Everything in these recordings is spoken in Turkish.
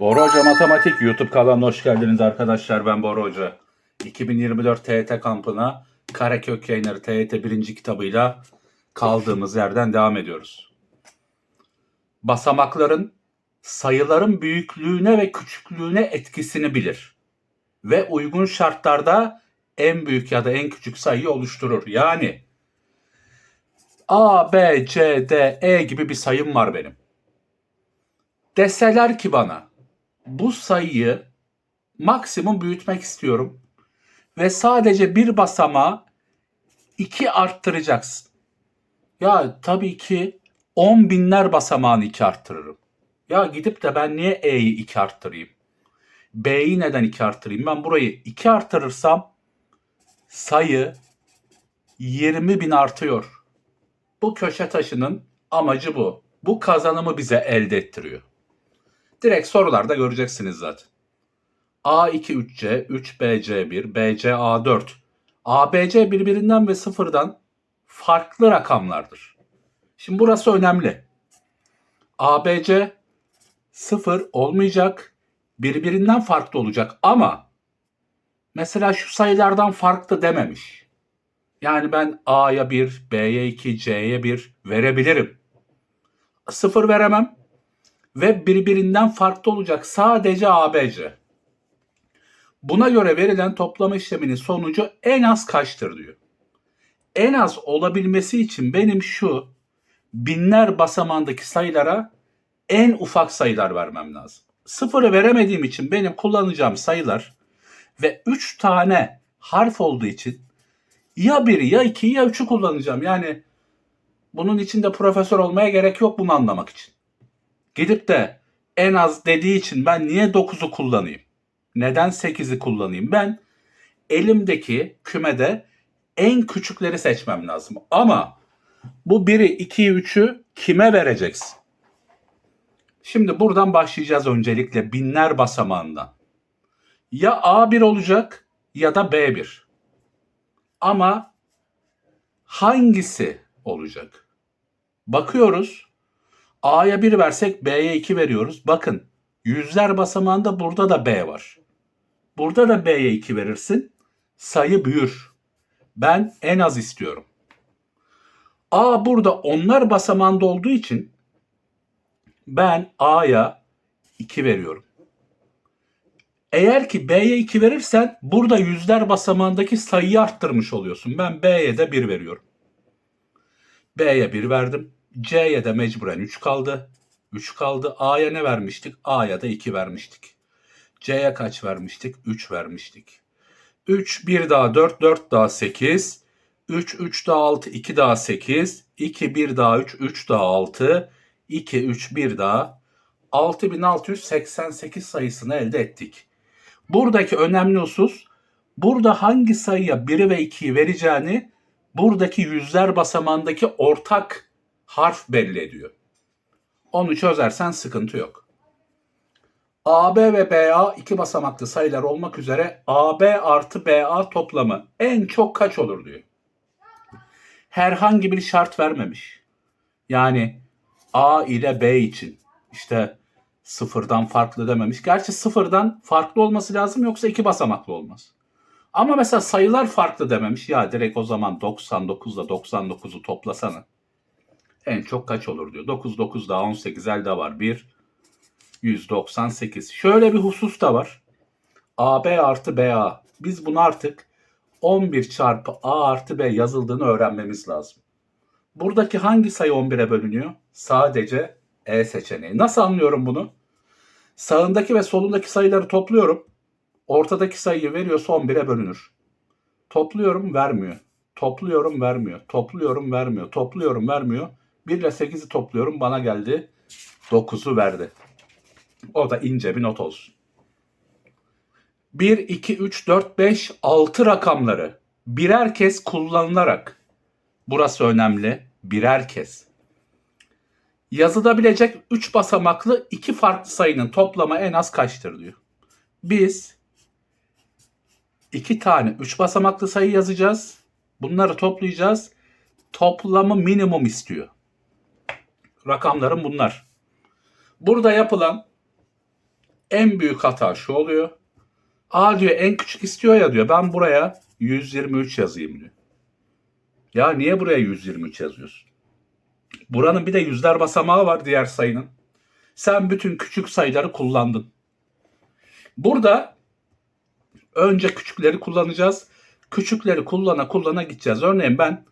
Bora Hoca Matematik YouTube kanalına hoş geldiniz arkadaşlar. Ben Bora Hoca. 2024 TYT kampına Karekök Yayınları TYT 1. kitabıyla kaldığımız yerden devam ediyoruz. Basamakların sayıların büyüklüğüne ve küçüklüğüne etkisini bilir. Ve uygun şartlarda en büyük ya da en küçük sayıyı oluşturur. Yani A, B, C, D, E gibi bir sayım var benim. Deseler ki bana bu sayıyı maksimum büyütmek istiyorum ve sadece bir basamağı iki arttıracaksın. Ya tabii ki on binler basamağını iki arttırırım. Ya gidip de ben niye E'yi iki arttırayım? B'yi neden iki arttırayım? Ben burayı iki arttırırsam sayı 20 bin artıyor. Bu köşe taşının amacı bu. Bu kazanımı bize elde ettiriyor. Direkt sorularda göreceksiniz zaten. A2 3C, 3BC1, BC A4. ABC birbirinden ve sıfırdan farklı rakamlardır. Şimdi burası önemli. ABC sıfır olmayacak, birbirinden farklı olacak ama mesela şu sayılardan farklı dememiş. Yani ben A'ya 1, B'ye 2, C'ye 1 verebilirim. Sıfır veremem ve birbirinden farklı olacak sadece ABC. Buna göre verilen toplama işleminin sonucu en az kaçtır diyor. En az olabilmesi için benim şu binler basamandaki sayılara en ufak sayılar vermem lazım. Sıfırı veremediğim için benim kullanacağım sayılar ve 3 tane harf olduğu için ya biri ya iki ya üçü kullanacağım. Yani bunun için de profesör olmaya gerek yok bunu anlamak için. Gidip de en az dediği için ben niye 9'u kullanayım? Neden 8'i kullanayım? Ben elimdeki kümede en küçükleri seçmem lazım. Ama bu 1'i, 2'yi, 3'ü kime vereceksin? Şimdi buradan başlayacağız öncelikle binler basamağından. Ya A1 olacak ya da B1. Ama hangisi olacak? Bakıyoruz. A'ya 1 versek B'ye 2 veriyoruz. Bakın yüzler basamağında burada da B var. Burada da B'ye 2 verirsin. Sayı büyür. Ben en az istiyorum. A burada onlar basamağında olduğu için ben A'ya 2 veriyorum. Eğer ki B'ye 2 verirsen burada yüzler basamağındaki sayıyı arttırmış oluyorsun. Ben B'ye de 1 veriyorum. B'ye 1 verdim. C'ye de mecburen 3 kaldı. 3 kaldı. A'ya ne vermiştik? A'ya da 2 vermiştik. C'ye kaç vermiştik? 3 vermiştik. 3, 1 daha 4, 4 daha 8. 3, 3 daha 6, 2 daha 8. 2, 1 daha 3, 3 daha 6. 2, 3, 1 daha 6688 sayısını elde ettik. Buradaki önemli husus burada hangi sayıya 1'i ve 2'yi vereceğini buradaki yüzler basamağındaki ortak harf belli ediyor. Onu çözersen sıkıntı yok. AB ve BA iki basamaklı sayılar olmak üzere AB artı BA toplamı en çok kaç olur diyor. Herhangi bir şart vermemiş. Yani A ile B için işte sıfırdan farklı dememiş. Gerçi sıfırdan farklı olması lazım yoksa iki basamaklı olmaz. Ama mesela sayılar farklı dememiş. Ya direkt o zaman 99 ile 99'u toplasana. En çok kaç olur diyor. 9 9 daha 18 elde var. 1 198. Şöyle bir husus da var. AB artı BA. Biz bunu artık 11 çarpı A artı B yazıldığını öğrenmemiz lazım. Buradaki hangi sayı 11'e bölünüyor? Sadece E seçeneği. Nasıl anlıyorum bunu? Sağındaki ve solundaki sayıları topluyorum. Ortadaki sayıyı veriyorsa 11'e bölünür. Topluyorum vermiyor. Topluyorum vermiyor. Topluyorum vermiyor. Topluyorum vermiyor. 1 ile 8'i topluyorum bana geldi. 9'u verdi. O da ince bir not olsun. 1, 2, 3, 4, 5, 6 rakamları birer kez kullanılarak burası önemli birer kez yazılabilecek 3 basamaklı iki farklı sayının toplamı en az kaçtır diyor. Biz iki tane 3 basamaklı sayı yazacağız. Bunları toplayacağız. toplamı minimum istiyor. Rakamlarım bunlar. Burada yapılan en büyük hata şu oluyor. A diyor en küçük istiyor ya diyor. Ben buraya 123 yazayım diyor. Ya niye buraya 123 yazıyorsun? Buranın bir de yüzler basamağı var diğer sayının. Sen bütün küçük sayıları kullandın. Burada önce küçükleri kullanacağız. Küçükleri kullana kullana gideceğiz. Örneğin ben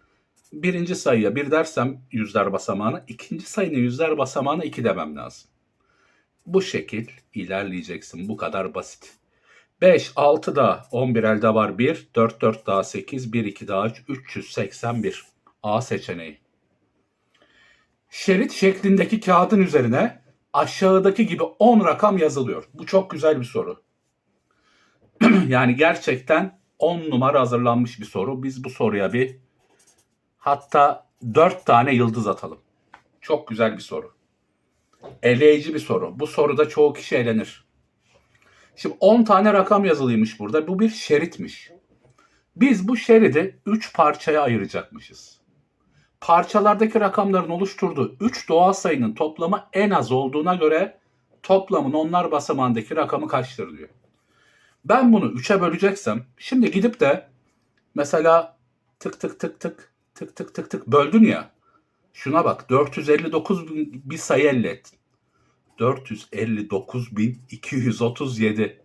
birinci sayıya bir dersem yüzler basamağına, ikinci sayının yüzler basamağına iki demem lazım. Bu şekil ilerleyeceksin. Bu kadar basit. 5, 6 daha 11 elde var 1, 4, 4 daha 8, 1, 2 daha 3, 381. A seçeneği. Şerit şeklindeki kağıdın üzerine aşağıdaki gibi 10 rakam yazılıyor. Bu çok güzel bir soru. yani gerçekten 10 numara hazırlanmış bir soru. Biz bu soruya bir hatta 4 tane yıldız atalım. Çok güzel bir soru. Eleyici bir soru. Bu soruda çoğu kişi elenir. Şimdi 10 tane rakam yazılıymış burada. Bu bir şeritmiş. Biz bu şeridi 3 parçaya ayıracakmışız. Parçalardaki rakamların oluşturduğu 3 doğal sayının toplamı en az olduğuna göre toplamın onlar basamağındaki rakamı kaçtır diyor. Ben bunu 3'e böleceksem şimdi gidip de mesela tık tık tık tık tık tık tık tık böldün ya. Şuna bak 459 bin bir sayı elde ettin. 459.237.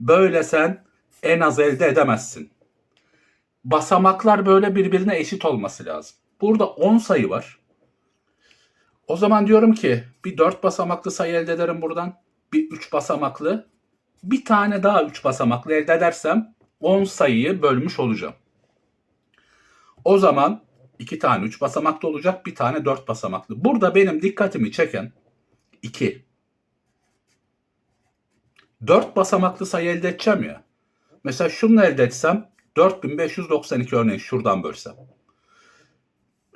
Böyle sen en az elde edemezsin. Basamaklar böyle birbirine eşit olması lazım. Burada 10 sayı var. O zaman diyorum ki bir 4 basamaklı sayı elde ederim buradan. Bir 3 basamaklı. Bir tane daha 3 basamaklı elde edersem 10 sayıyı bölmüş olacağım. O zaman 2 tane 3 basamaklı olacak, bir tane 4 basamaklı. Burada benim dikkatimi çeken 2. 4 basamaklı sayı elde edeceğim ya. Mesela şunu elde etsem 4592 örneğin şuradan bölsem.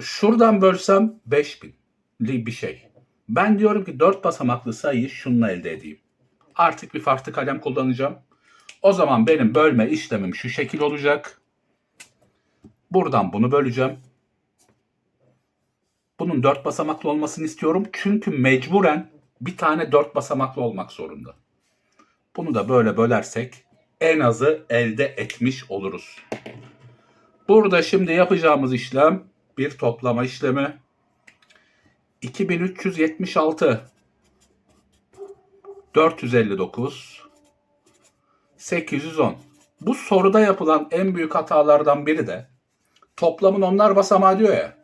Şuradan bölsem 5000'li bir şey. Ben diyorum ki 4 basamaklı sayıyı şununla elde edeyim. Artık bir farklı kalem kullanacağım. O zaman benim bölme işlemim şu şekil olacak. Buradan bunu böleceğim. Bunun 4 basamaklı olmasını istiyorum. Çünkü mecburen bir tane 4 basamaklı olmak zorunda. Bunu da böyle bölersek en azı elde etmiş oluruz. Burada şimdi yapacağımız işlem bir toplama işlemi. 2376 459 810. Bu soruda yapılan en büyük hatalardan biri de toplamın onlar basamağı diyor ya.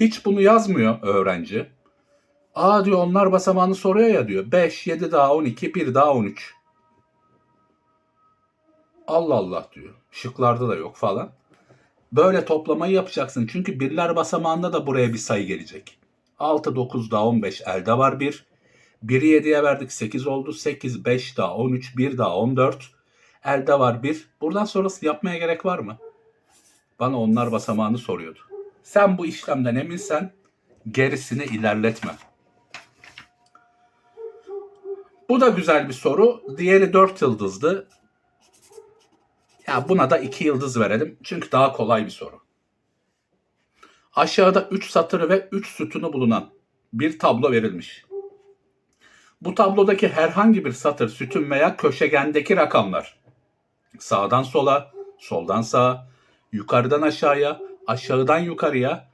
Hiç bunu yazmıyor öğrenci. Aa diyor onlar basamağını soruyor ya diyor. 5, 7 daha 12, 1 daha 13. Allah Allah diyor. Şıklarda da yok falan. Böyle toplamayı yapacaksın. Çünkü birler basamağında da buraya bir sayı gelecek. 6, 9 daha 15 elde var 1. 1'i 7'ye verdik 8 oldu. 8, 5 daha 13, 1 daha 14. Elde var 1. Buradan sonrası yapmaya gerek var mı? Bana onlar basamağını soruyordu. Sen bu işlemden eminsen gerisini ilerletme. Bu da güzel bir soru. Diğeri 4 yıldızdı. Ya buna da 2 yıldız verelim. Çünkü daha kolay bir soru. Aşağıda 3 satırı ve 3 sütunu bulunan bir tablo verilmiş. Bu tablodaki herhangi bir satır, sütun veya köşegendeki rakamlar sağdan sola, soldan sağa, yukarıdan aşağıya, aşağıdan yukarıya,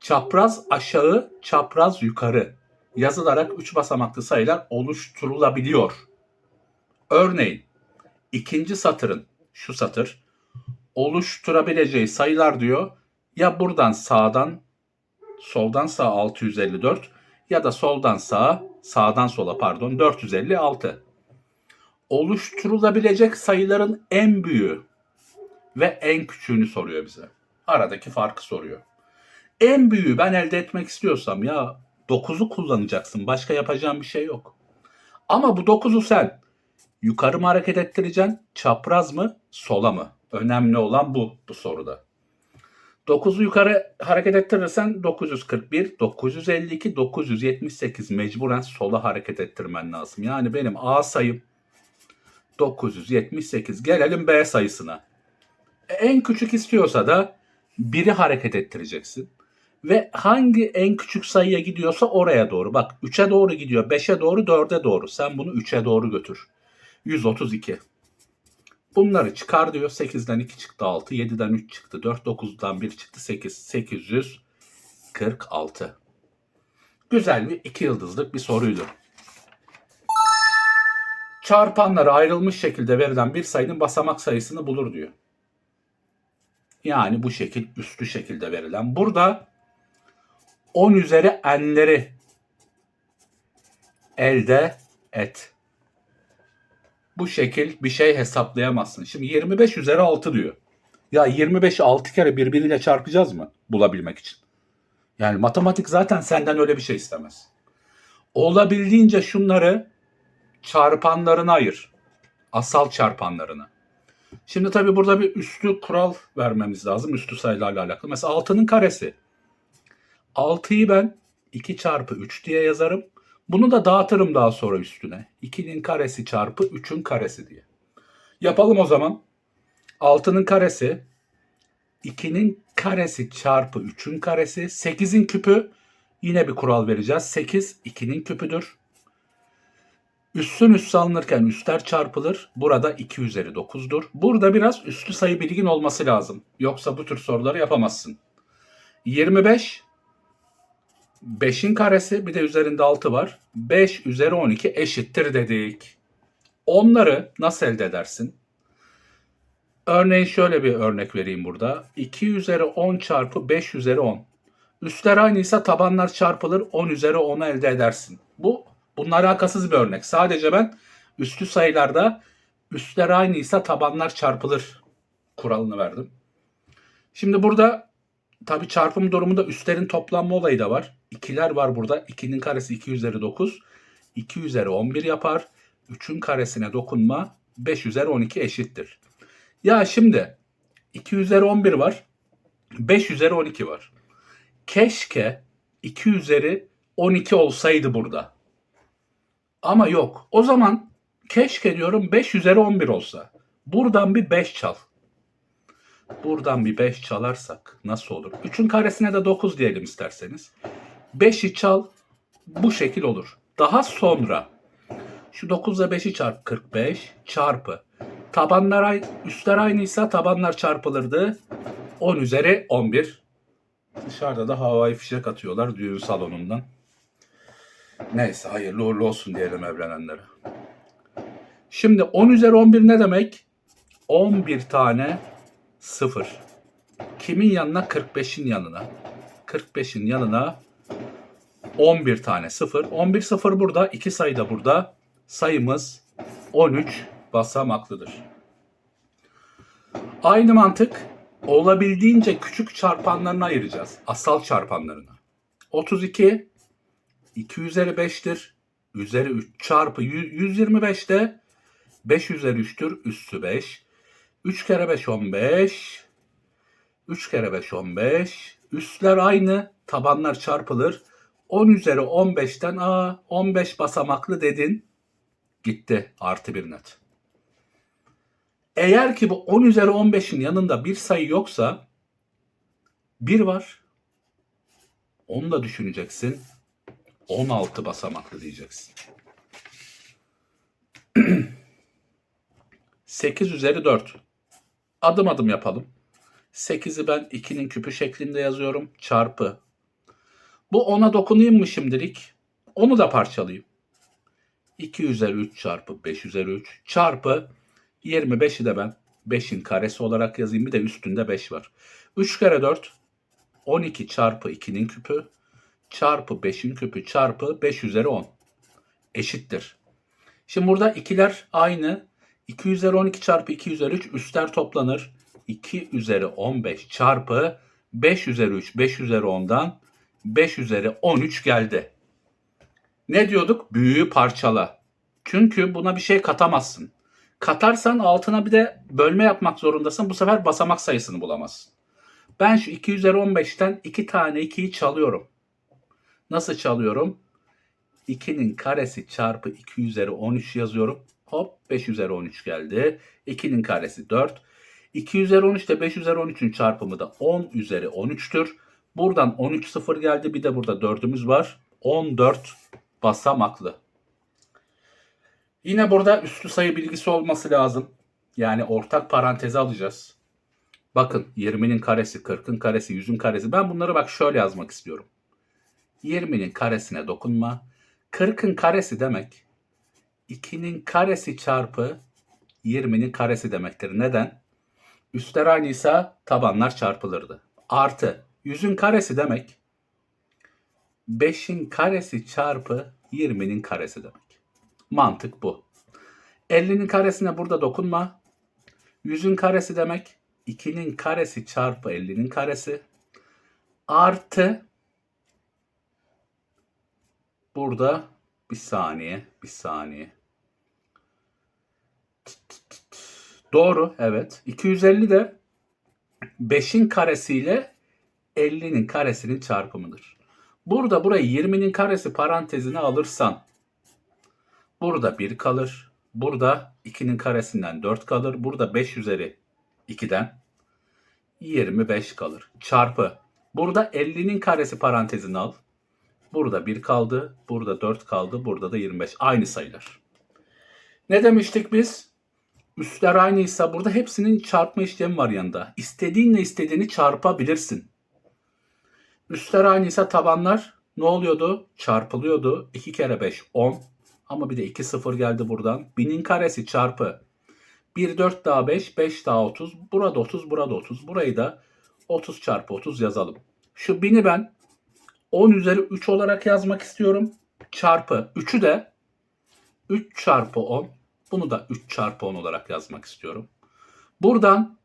çapraz aşağı, çapraz yukarı yazılarak 3 basamaklı sayılar oluşturulabiliyor. Örneğin ikinci satırın şu satır oluşturabileceği sayılar diyor ya buradan sağdan soldan sağa 654 ya da soldan sağa sağdan sola pardon 456. Oluşturulabilecek sayıların en büyüğü ve en küçüğünü soruyor bize. Aradaki farkı soruyor. En büyüğü ben elde etmek istiyorsam ya 9'u kullanacaksın. Başka yapacağın bir şey yok. Ama bu 9'u sen yukarı mı hareket ettireceksin, çapraz mı, sola mı? Önemli olan bu bu soruda. 9'u yukarı hareket ettirirsen 941, 952, 978 mecburen sola hareket ettirmen lazım. Yani benim A sayım 978. Gelelim B sayısına. E, En küçük istiyorsa da biri hareket ettireceksin. Ve hangi en küçük sayıya gidiyorsa oraya doğru. Bak 3'e doğru gidiyor, 5'e doğru, 4'e doğru. Sen bunu 3'e doğru götür. 132. Bunları çıkar diyor. 8'den 2 çıktı 6, 7'den 3 çıktı 4, 9'dan 1 çıktı 8, 846. Güzel bir iki yıldızlık bir soruydu. Çarpanları ayrılmış şekilde verilen bir sayının basamak sayısını bulur diyor. Yani bu şekil üstü şekilde verilen. Burada 10 üzeri n'leri elde et. Bu şekil bir şey hesaplayamazsın. Şimdi 25 üzeri 6 diyor. Ya 25'i 6 kere birbiriyle çarpacağız mı bulabilmek için? Yani matematik zaten senden öyle bir şey istemez. Olabildiğince şunları çarpanlarına ayır. Asal çarpanlarına. Şimdi tabii burada bir üstü kural vermemiz lazım. Üstü sayılarla alakalı. Mesela 6'nın karesi. 6'yı ben 2 çarpı 3 diye yazarım. Bunu da dağıtırım daha sonra üstüne. 2'nin karesi çarpı 3'ün karesi diye. Yapalım o zaman. 6'nın karesi 2'nin karesi çarpı 3'ün karesi. 8'in küpü yine bir kural vereceğiz. 8 2'nin küpüdür. Üstün üstü alınırken üstler çarpılır. Burada 2 üzeri 9'dur. Burada biraz üstü sayı bilgin olması lazım. Yoksa bu tür soruları yapamazsın. 25 5'in karesi bir de üzerinde 6 var. 5 üzeri 12 eşittir dedik. Onları nasıl elde edersin? Örneğin şöyle bir örnek vereyim burada. 2 üzeri 10 çarpı 5 üzeri 10. Üstler aynıysa tabanlar çarpılır 10 üzeri 10'u elde edersin. Bu bununla alakasız bir örnek. Sadece ben üstü sayılarda üstler aynıysa tabanlar çarpılır kuralını verdim. Şimdi burada tabi çarpım durumunda üstlerin toplanma olayı da var. İkiler var burada. 2'nin karesi 2 üzeri 9. 2 üzeri 11 yapar. 3'ün karesine dokunma 5 üzeri 12 eşittir. Ya şimdi 2 üzeri 11 var. 5 üzeri 12 var. Keşke 2 üzeri 12 olsaydı burada. Ama yok. O zaman keşke diyorum 5 üzeri 11 olsa. Buradan bir 5 çal. Buradan bir 5 çalarsak nasıl olur? 3'ün karesine de 9 diyelim isterseniz. 5'i çal bu şekil olur. Daha sonra şu 9 ile 5'i çarp 45 çarpı tabanlar üstler aynıysa tabanlar çarpılırdı. 10 üzeri 11. Dışarıda da havai fişek atıyorlar düğün salonundan. Neyse hayırlı uğurlu olsun diyelim evlenenlere. Şimdi 10 üzeri 11 ne demek? 11 tane 0. Kimin yanına? 45'in yanına. 45'in yanına 11 tane 0. 11 0 burada. 2 sayı da burada. Sayımız 13 basamaklıdır. Aynı mantık olabildiğince küçük çarpanlarına ayıracağız. Asal çarpanlarına. 32 2 üzeri 5'tir. Üzeri 3 çarpı 125 de 5 üzeri 3'tür. Üssü 5. 3 kere 5 15. 3 kere 5 15. Üstler aynı. Tabanlar çarpılır. 10 üzeri 15'ten a 15 basamaklı dedin. Gitti. Artı bir net. Eğer ki bu 10 üzeri 15'in yanında bir sayı yoksa 1 var. Onu da düşüneceksin. 16 basamaklı diyeceksin. 8 üzeri 4. Adım adım yapalım. 8'i ben 2'nin küpü şeklinde yazıyorum. Çarpı. Bu 10'a dokunayım mı şimdilik? Onu da parçalayayım. 2 üzeri 3 çarpı 5 üzeri 3 çarpı 25'i de ben 5'in karesi olarak yazayım. Bir de üstünde 5 var. 3 kere 4 12 çarpı 2'nin küpü çarpı 5'in küpü çarpı 5 üzeri 10 eşittir. Şimdi burada ikiler aynı. 2 üzeri 12 çarpı 2 üzeri 3 üstler toplanır. 2 üzeri 15 çarpı 5 üzeri 3 5 üzeri 10'dan 5 üzeri 13 geldi. Ne diyorduk? Büyüğü parçala. Çünkü buna bir şey katamazsın. Katarsan altına bir de bölme yapmak zorundasın. Bu sefer basamak sayısını bulamazsın. Ben şu 2 üzeri 15'ten 2 tane 2'yi çalıyorum. Nasıl çalıyorum? 2'nin karesi çarpı 2 üzeri 13 yazıyorum. Hop 5 üzeri 13 geldi. 2'nin karesi 4. 2 üzeri 13 ile 5 üzeri 13'ün çarpımı da 10 üzeri 13'tür. Buradan 13 sıfır geldi. Bir de burada 4'ümüz var. 14 basamaklı. Yine burada üslü sayı bilgisi olması lazım. Yani ortak paranteze alacağız. Bakın 20'nin karesi, 40'ın karesi, 100'ün karesi. Ben bunları bak şöyle yazmak istiyorum. 20'nin karesine dokunma. 40'ın karesi demek 2'nin karesi çarpı 20'nin karesi demektir. Neden? Üstler aynıysa tabanlar çarpılırdı. Artı 100'ün karesi demek 5'in karesi çarpı 20'nin karesi demek. Mantık bu. 50'nin karesine burada dokunma. 100'ün karesi demek 2'nin karesi çarpı 50'nin karesi artı burada bir saniye bir saniye Doğru evet. 250 de 5'in karesiyle 50'nin karesinin çarpımıdır. Burada burayı 20'nin karesi parantezine alırsan burada 1 kalır. Burada 2'nin karesinden 4 kalır. Burada 5 üzeri 2'den 25 kalır. Çarpı. Burada 50'nin karesi parantezine al. Burada 1 kaldı. Burada 4 kaldı. Burada da 25. Aynı sayılar. Ne demiştik biz? Üstler aynıysa burada hepsinin çarpma işlemi var yanında. İstediğinle istediğini çarpabilirsin. Üstler aynıysa tabanlar ne oluyordu? Çarpılıyordu. 2 kere 5 10. Ama bir de 2 sıfır geldi buradan. 1000'in karesi çarpı 1 4 daha 5 5 daha 30. Burada 30 burada 30. Burayı da 30 çarpı 30 yazalım. Şu 1000'i ben 10 üzeri 3 olarak yazmak istiyorum. Çarpı 3'ü de 3 çarpı 10 bunu da 3 çarpı 10 olarak yazmak istiyorum. Buradan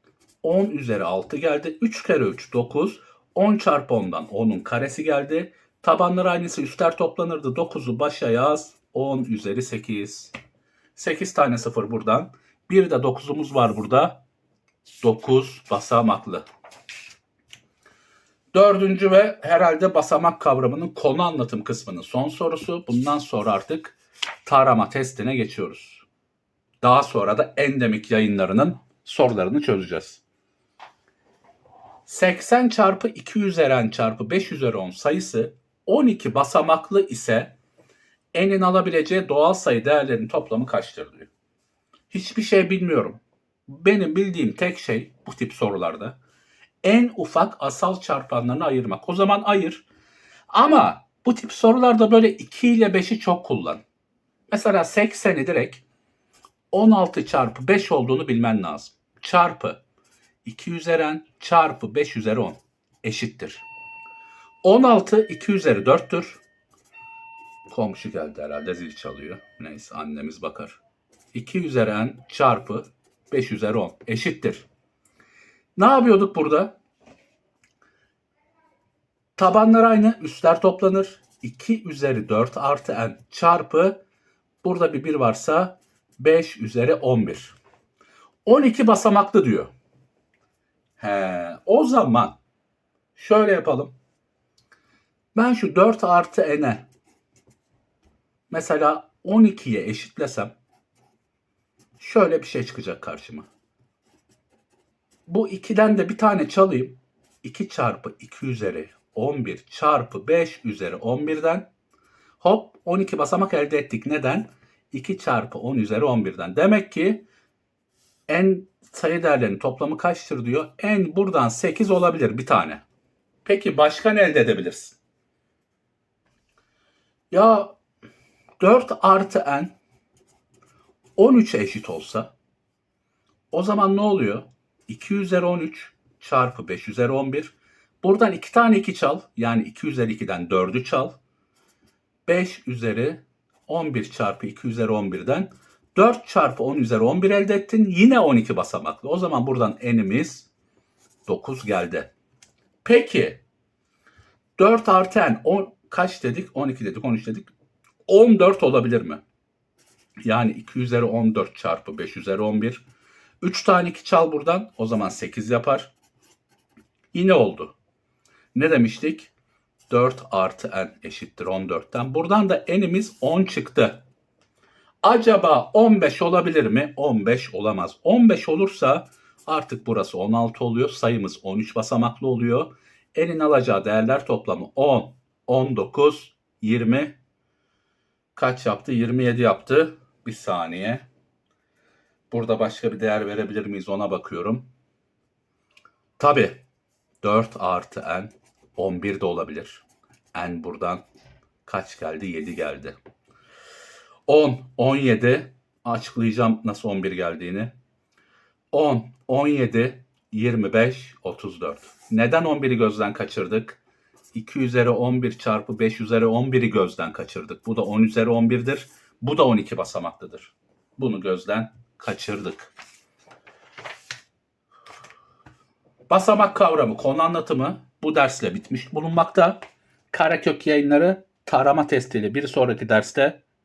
10 üzeri 6 geldi. 3 kere 3 9. 10 çarpı 10'dan 10'un karesi geldi. Tabanlar aynısı üstler toplanırdı. 9'u başa yaz. 10 üzeri 8. 8 tane 0 buradan. Bir de 9'umuz var burada. 9 basamaklı. Dördüncü ve herhalde basamak kavramının konu anlatım kısmının son sorusu. Bundan sonra artık tarama testine geçiyoruz. Daha sonra da endemik yayınlarının sorularını çözeceğiz. 80 çarpı 2 üzeri n çarpı 5 üzeri 10 sayısı 12 basamaklı ise n'in alabileceği doğal sayı değerlerinin toplamı kaçtır diyor. Hiçbir şey bilmiyorum. Benim bildiğim tek şey bu tip sorularda en ufak asal çarpanlarını ayırmak. O zaman ayır. Ama bu tip sorularda böyle 2 ile 5'i çok kullan. Mesela 80'i direkt 16 çarpı 5 olduğunu bilmen lazım. Çarpı 2 üzeri n çarpı 5 üzeri 10 eşittir. 16 2 üzeri 4'tür. Komşu geldi herhalde zil çalıyor. Neyse annemiz bakar. 2 üzeri n çarpı 5 üzeri 10 eşittir. Ne yapıyorduk burada? Tabanlar aynı, üstler toplanır. 2 üzeri 4 artı n çarpı burada bir 1 varsa 5 üzeri 11. 12 basamaklı diyor. He, o zaman şöyle yapalım. Ben şu 4 artı n'e mesela 12'ye eşitlesem şöyle bir şey çıkacak karşıma. Bu 2'den de bir tane çalayım. 2 çarpı 2 üzeri 11 çarpı 5 üzeri 11'den hop 12 basamak elde ettik. Neden? 2 çarpı 10 üzeri 11'den. Demek ki n sayı değerlerinin toplamı kaçtır diyor. n buradan 8 olabilir bir tane. Peki başka ne elde edebilirsin? Ya 4 artı n 13'e eşit olsa o zaman ne oluyor? 2 üzeri 13 çarpı 5 üzeri 11. Buradan 2 tane 2 çal. Yani 2 üzeri 2'den 4'ü çal. 5 üzeri 11 çarpı 2 üzeri 11'den 4 çarpı 10 üzeri 11 elde ettin. Yine 12 basamaklı. O zaman buradan n'imiz 9 geldi. Peki 4 artı n 10 kaç dedik? 12 dedik, 13 dedik. 14 olabilir mi? Yani 2 üzeri 14 çarpı 5 üzeri 11. 3 tane 2 çal buradan. O zaman 8 yapar. Yine oldu. Ne demiştik? 4 artı n eşittir 14'ten. Buradan da n'imiz 10 çıktı. Acaba 15 olabilir mi? 15 olamaz. 15 olursa Artık burası 16 oluyor. Sayımız 13 basamaklı oluyor. Elin alacağı değerler toplamı 10, 19, 20. Kaç yaptı? 27 yaptı. Bir saniye. Burada başka bir değer verebilir miyiz ona bakıyorum. Tabi 4 artı n 11 de olabilir. n buradan kaç geldi? 7 geldi. 10, 17 açıklayacağım nasıl 11 geldiğini. 10, 17, 25, 34. Neden 11'i gözden kaçırdık? 2 üzeri 11 çarpı 5 üzeri 11'i gözden kaçırdık. Bu da 10 üzeri 11'dir. Bu da 12 basamaklıdır. Bunu gözden kaçırdık. Basamak kavramı, konu anlatımı bu dersle bitmiş bulunmakta. Karakök yayınları tarama testiyle bir sonraki derste